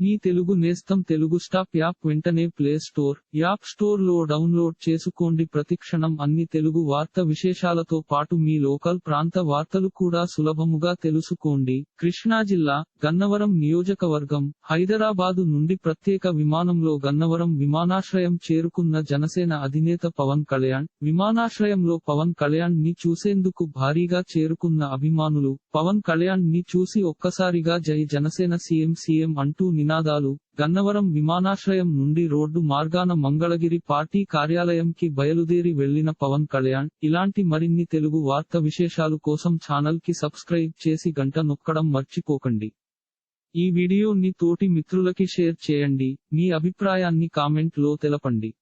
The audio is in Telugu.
మీ తెలుగు నేస్తం తెలుగు స్టాప్ యాప్ వెంటనే ప్లే స్టోర్ యాప్ స్టోర్లో డౌన్లోడ్ చేసుకోండి. ప్రతిక్షణం అన్ని తెలుగు వార్త విశేషాలతో పాటు మీ లోకల్ ప్రాంత వార్తలు కూడా సులభముగా తెలుసుకోండి. కృష్ణా జిల్లా గన్నవరం నియోజకవర్గం హైదరాబాదు నుండి ప్రత్యేక విమానంలో గన్నవరం విమానాశ్రయం చేరుకున్న జనసేన అధినేత పవన్ కళ్యాణ్ విమానాశ్రయంలో పవన్ కళ్యాణ్ని చూసేందుకు భారీగా చేరుకున్న అభిమానులు పవన్ కళ్యాణ్ని చూసి ఒక్కసారిగా జై జనసేన సీఎం సీఎం అంటూ నినాదాలు గన్నవరం విమానాశ్రయం నుండి రోడ్డు మార్గాన మంగళగిరి పార్టీ కార్యాలయంకి బయలుదేరి వెళ్ళిన పవన్ కళ్యాణ్ ఇలాంటి మరిన్ని తెలుగు వార్త విశేషాలు కోసం ఛానల్కి సబ్స్క్రైబ్ చేసి గంట నొక్కడం మర్చిపోకండి. ఈ వీడియోని తోటి మిత్రులకి షేర్ చేయండి మీ అభిప్రాయాన్ని కామెంట్లో తెలపండి.